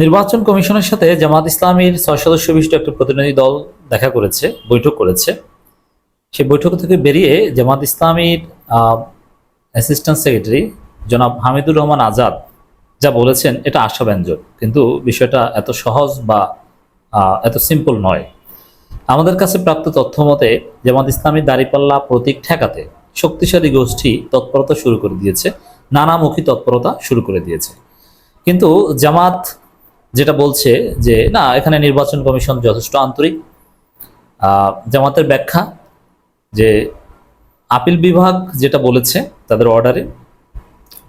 নির্বাচন কমিশনের সাথে জামাত ইসলামীর ছয় সদস্য বিশিষ্ট একটা প্রতিনিধি দল দেখা করেছে, বৈঠক করেছে। সেই বৈঠক থেকে বেরিয়ে জামাত ইসলামীর অ্যাসিস্ট্যান্ট সেক্রেটারি জনাব হামিদুর রহমান আজাদ যা বলেছেন, এটা আশাব্যঞ্জক। কিন্তু বিষয়টা এত সহজ বা এত সিম্পল নয়। আমাদের কাছে প্রাপ্ত তথ্য মতে, জামাত ইসলামীর দাঁড়িপাল্লা প্রতীক ঠেকাতে শক্তিশালী গোষ্ঠী তৎপরতা শুরু করে দিয়েছে, নানামুখী তৎপরতা শুরু করে দিয়েছে। কিন্তু জামাত যেটা বলছে যে, না, এখানে নির্বাচন কমিশন যথেষ্ট আন্তরিক। জামাতের ব্যাখ্যা যে, আপিল বিভাগ যেটা বলেছে তাদের অর্ডারে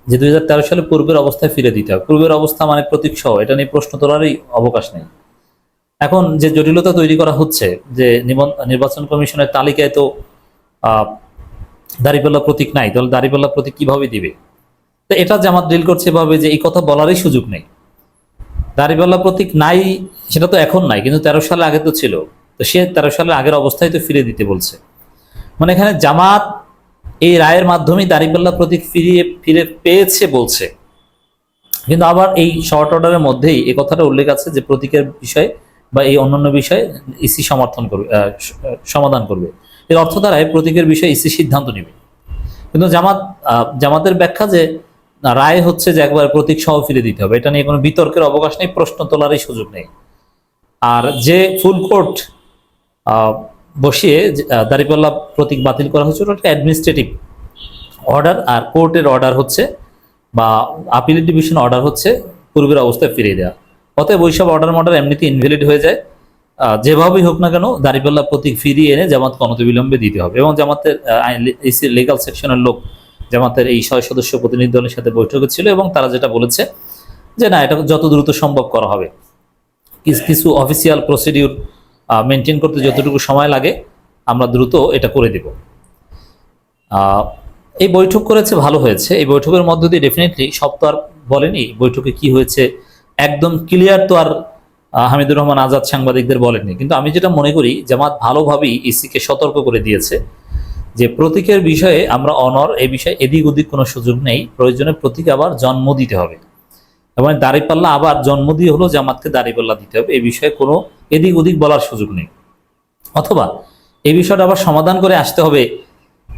যে দু হাজার তেরো সালে পূর্বের অবস্থায় ফিরে দিতে হবে। পূর্বের অবস্থা মানে প্রতীক সহ, এটা নিয়ে প্রশ্ন তোলারই অবকাশ নেই। এখন যে জটিলতা তৈরি করা হচ্ছে যে নির্বাচন কমিশনের তালিকায় তো দাঁড়িপাল্লা প্রতীক নাই। তাহলে দাঁড়িপাল্লা প্রতীক কীভাবে দিবে? তো এটা জামাত ডিল করছে এভাবে যে, এই কথা বলারই সুযোগ নেই। দাঁড়িপাল্লা প্রতীক নাই, সেটা তো এখন নাই, কিন্তু তেরো সালে আগে তো ছিল। তো সে তেরো সালের আগের অবস্থায় তো ফিরে দিতে বলছে। মানে এখানে জামাত এই রায়ের মাধ্যমেই দাঁড়িপাল্লা প্রতীক ফিরিয়ে, ফিরে পেয়েছে বলছে। কিন্তু আবার এই শর্ট অর্ডারের মধ্যেই এ কথাটা উল্লেখ আছে যে প্রতীকের বিষয়ে বা এই অন্যান্য বিষয়ে ইসি সমর্থন করবে সমাধান করবে। এর অর্থ দ্বারায় প্রতীকের বিষয়ে ইসি সিদ্ধান্ত নেবে। কিন্তু জামাত জামাতের ব্যাখ্যা যে রায় হচ্ছে যে একবার প্রতীক সহ ফিরে দিতে হবে। এটা নিয়ে কোনো বিতর্কের অবকাশ নেই, প্রশ্ন তোলারই সুযোগ নেই। আর যে ফুল কোর্ট বসিয়ে দাঁড়িপাল্লা প্রতীক বাতিল করা হয়েছে ওটা অ্যাডমিনিস্ট্রেটিভ অর্ডার আর কোর্টের অর্ডার হচ্ছে বা আপিল ডিভিশন অর্ডার হচ্ছে পূর্বের অবস্থায় ফিরিয়ে দেওয়া অতএব ওইসব অর্ডার মর্ডার এমনিতে ইনভ্যালিড হয়ে যায়। যেভাবেই হোক না কেন দাঁড়িপাল্লা প্রতীক ফিরিয়ে এনে জামাত অনতিবিলম্বে দিতে হবে। এবং জামাতের লিগাল সেকশনের লোক জামাতের এই ছয় সদস্য প্রতিনিধি দলের সাথে বৈঠকে ছিল এবং তারা যেটা বলেছে যে না, এটা যত দ্রুত সম্ভব করা হবে। কিছু অফিসিয়াল প্রসিডিউর মেনটেন করতে যতটুকু সময় লাগে, আমরা দ্রুত এটা করে দেব। এই বৈঠক করেছে, ভালো হয়েছে। এই বৈঠকের মধ্য দিয়ে ডেফিনেটলি সব তো আর বলেনি বৈঠকে কি হয়েছে, একদম ক্লিয়ার তো আর হামিদুর রহমান আজাদ সাংবাদিকদের বলেননি। কিন্তু আমি যেটা মনে করি, জামাত ভালোভাবেই ইসিকে সতর্ক করে দিয়েছে। যে প্রতীকের বিষয়ে আমরা অনর এই বিষয়ে এদিক ওদিক কোনো সুযোগ নেই। প্রয়োজনে প্রতীক আবার জন্ম দিতে হবে। এবং দাঁড়িপাল্লা আবার জন্ম দিয়ে হলো জামাতকে দাঁড়িপাল্লা দিতে হবে। এই বিষয়ে কোনো এদিক ওদিক বলার সুযোগ নেই। অথবা এই বিষয়টা আবার সমাধান করে আসতে হবে।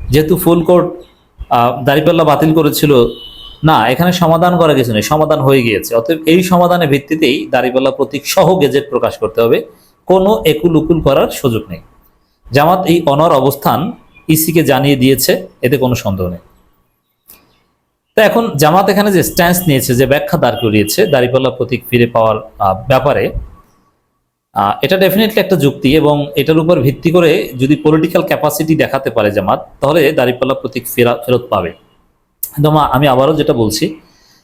যেহেতু ফুল কোর্ট দাঁড়িপাল্লা বাতিল করেছিল, না, এখানে সমাধান করা কিছু নেই। সমাধান হয়ে গিয়েছে। অতএব এই সমাধানের ভিত্তিতেই দাঁড়িপাল্লা প্রতীক সহ গেজেট প্রকাশ করতে হবে। কোনো একুল উকুল করার সুযোগ নেই। জামাত এই অনর অবস্থান ইসিকে জানিয়ে দিয়েছে, এতে কোনো সন্দেহ নেই। তো এখন জামাত এখানে যে স্ট্যান্স নিয়েছে, যে ব্যাখ্যা দাঁড় করিয়েছে দাঁড়িপাল্লা প্রতীক ফিরে পাওয়ার ব্যাপারে এটা ডেফিনেটলি একটা যুক্তি এবং এটার উপর ভিত্তি করে যদি পলিটিক্যাল ক্যাপাসিটি দেখাতে পারে জামাত, তাহলে দাঁড়িপাল্লা প্রতীক ফেরা, ফেরত পাবে। কিন্তু আমি আবারও যেটা বলছি,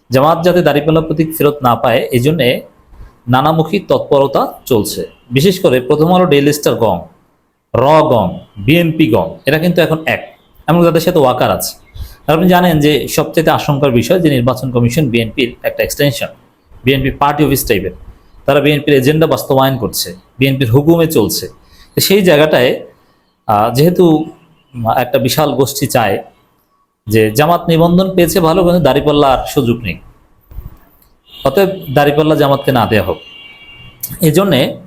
জামাত যাতে দাঁড়িপাল্লা প্রতীক ফেরত না পায় এই জন্যে নানামুখী তৎপরতা চলছে। বিশেষ করে প্রথম আলো ডেইলি স্টার গং র গং বিএনপি গং এরা কিন্তু এখন এক এমন তাদের সাথে ওয়াকার আছে। আপনি জানেন যে সবচেয়ে আশঙ্কার বিষয় যে নির্বাচন কমিশন বিএনপির একটা এক্সটেনশন বিএনপি পার্টি অফিস টাইপের তারা বিএনপির এজেন্ডা বাস্তবায়ন করছে বিএনপির হুকুমে চলছে। সেই জায়গাটায় যেহেতু একটা বিশাল গোষ্ঠী চায় যে জামাত নিবন্ধন পেয়েছে ভালো কিন্তু দাঁড়িপাল্লার সুযোগ নেই। অতএব দাঁড়িপাল্লা জামাতকে না দেওয়া হোক। এই জন্যে আহ, তো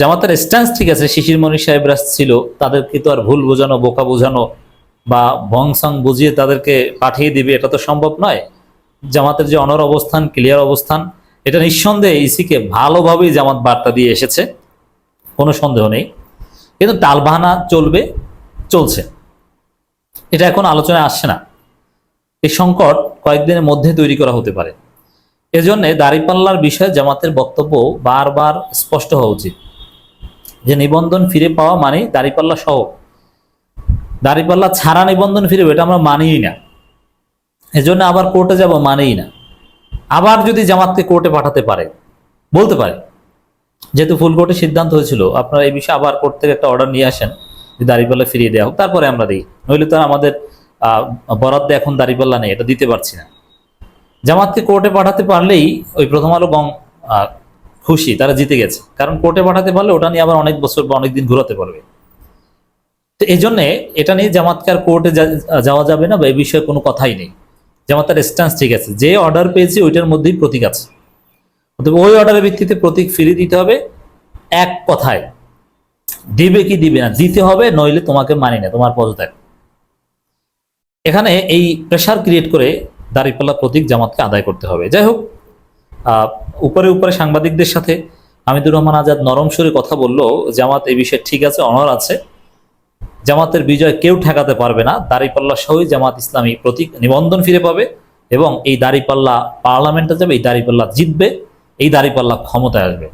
জামাতের স্ট্যান্স ঠিক আছে, শিশির মনি সাহেবরা ছিল, তাদেরকে তো আর ভুল বোঝানো, বোকা বোঝানো বা ভংসং বুঝিয়ে তাদেরকে পাঠিয়ে দিবে, এটা তো সম্ভব নয়। জামাতের যে অনর অবস্থান ক্লিয়ার অবস্থান, এটা নিঃসন্দেহে ইসিকে ভালোভাবেই জামাত বার্তা দিয়ে এসেছে, কোনো সন্দেহ নেই। কিন্তু টালবাহানা চলবে, চলছে। এটা এখন আলোচনায় আসছে না। এই সংকট কয়েকদিনের মধ্যে তৈরি করা হতে পারে। এজন্য দাঁড়িপাল্লার বিষয়ে জামাতের বক্তব্য বারবার স্পষ্ট হওয়া উচিত। যে নিবন্ধন ফিরে পাওয়া মানে দাঁড়িপাল্লা সহ। দাঁড়িপাল্লা ছাড়া নিবন্ধন ফিরবে এটা আমরা মানিই না। এজন্য আবার কোর্টে যাব মানেই না। আবার যদি জামাতকে কোর্টে পাঠাতে পারে, বলতে পারে। যেহেতু ফুল কোর্টে সিদ্ধান্ত হয়েছিল, আপনারা এই বিষয়ে আবার কোর্ট থেকে একটা অর্ডার নিয়ে আসেন যে দাঁড়িপাল্লা ফিরিয়ে দেওয়া হোক, তারপরে আমরা দিই। নইলে তো আমাদের বরাদ্দে এখন দাঁড়িপাল্লা নেই, এটা দিতে পারছি না। জামাতকে কোর্টে পাঠাতে পারলেই ওই প্রথম আলো গং খুশি, তারা জিতে গেছে। কারণ কোর্টে পাঠাতে পারলে ওটা নিয়ে আবার অনেক বছর বা অনেক দিন ঘোরাতে পারবে। তো এই জন্যে এটা নিয়ে জামাতকে আর কোর্টে যাওয়া যাবে না বা এই বিষয়ে কোনো কথাই নেই। জামাতের স্ট্যান্স ঠিক আছে। যে অর্ডার পেয়েছি ওইটার মধ্যেই প্রতীক আছে। অতএব ওই অর্ডারের ভিত্তিতে প্রতীক ফিরিয়ে দিতে হবে এক কথায়। দিবে কি দিবে না, দিতে হবে, নইলে তোমাকে মানি না, তোমার পদত্যাগ। এখানে এই প্রেশার ক্রিয়েট করে দাঁড়িপাল্লা প্রতীক জামাতকে আদায় করতে হবে। যাই হোক উপরে উপরে সাংবাদিকদের সাথে হামিদুর রহমান আজাদ নরম সুরে কথা বলল, জামাত এই বিষয়ে ঠিক আছে অনর আছে। জামাতের বিজয় কেউ ঠেকাতে পারবে না। দাঁড়িপাল্লা সহই জামাত ইসলামী প্রতীক নিবন্ধন ফিরে পাবে এবং এই দাঁড়িপাল্লা পার্লামেন্টে যাবে, এই দাঁড়িপাল্লা জিতবে, এই দাঁড়িপাল্লা ক্ষমতায় আসবে।